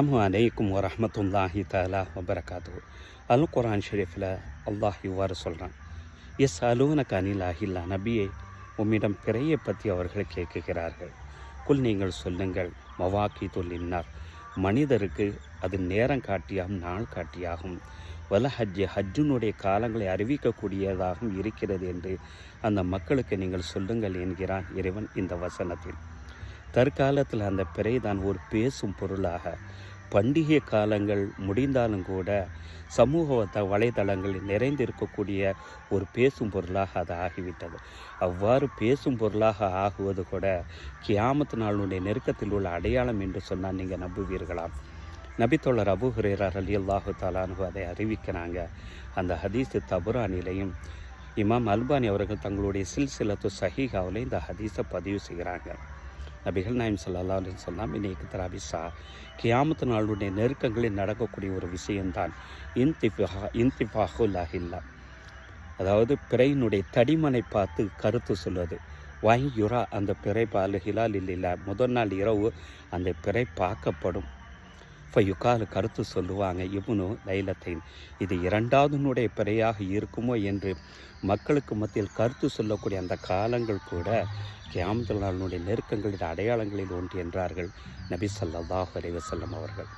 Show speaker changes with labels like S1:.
S1: அஸ்ஸலாமு அலைக்கும் வரமத்துல்லாஹி தாலா வபரகாத்து அல் குரான் ஷெரீஃபில் அல்லாஹ் இவ்வாறு சொல்கிறான் எஸ் அலுவனக்கு அனில் அஹில்லா நபியை உம்மிடம் பிறையை பற்றி அவர்கள் கேட்குகிறார்கள். குல் நீங்கள் சொல்லுங்கள் மவாக்கி தொல்லினார் மனிதருக்கு அது நேரம் காட்டியாகும் நாள் காட்டியாகும். வல ஹஜ்ஜு ஹஜ்ஜுனுடைய காலங்களை அறிவிக்கக்கூடியதாகவும் இருக்கிறது என்று அந்த மக்களுக்கு நீங்கள் சொல்லுங்கள் என்கிறான் இறைவன் இந்த வசனத்தில். தற்காலத்தில் அந்த பிறை தான் ஒரு பேசும் பொருளாக. பண்டிகை காலங்கள் முடிந்தாலும் கூட சமூக வலைதளங்களில் நிறைந்திருக்கக்கூடிய ஒரு பேசும் பொருளாக அது ஆகிவிட்டது. அவ்வாறு பேசும் பொருளாக ஆகுவது கூட கியாமத்து நாளுடைய நெருக்கத்தில் உள்ள அடையாளம் என்று சொன்னால் நீங்கள் நம்புவீர்களாம். நபித்தோழர் அபு ஹுரேரர் அலி அல்லாஹு தாலானு அதை அறிவிக்கிறாங்க. அந்த ஹதீஸு தபுரானிலையும் இமாம் அல்பானி அவர்கள் தங்களுடைய சில்சிலத்து சஹீகாவிலையும் இந்த ஹதீஸை பதிவு செய்கிறாங்க. நபிகள் நாயம் சல்லா அலின்னு சொல்லாம் இன்னைக்கு தராபிசா கியாமத்து நாளுடைய நெருக்கங்களில் நடக்கக்கூடிய ஒரு விஷயம்தான் இன்திஃபா இன்திஃபாஹுல் அஹில்லா அதாவது பிறையினுடைய தடிமனை பார்த்து கருத்து சொல்வது. வாங்கியுரா அந்த பிறை பாலு ஹிலால் இல்லைல்ல. முதல் நாள் இரவு அந்த பிறை பார்க்கப்படும். இப்போ கருத்து சொல்லுவாங்க இவனு லைலத்தைன் இது இரண்டாவதுனுடைய பிறையாக இருக்குமோ? என்று மக்களுக்கு மத்தியில் கருத்து சொல்லக்கூடிய அந்த காலங்கள் கூட கியாமத்துல் நாளினுடைய நெருக்கங்களின் அடையாளங்களில் ஒன்று என்றார்கள் நபி சல்லாஹ் அலைஹி அவர்கள்.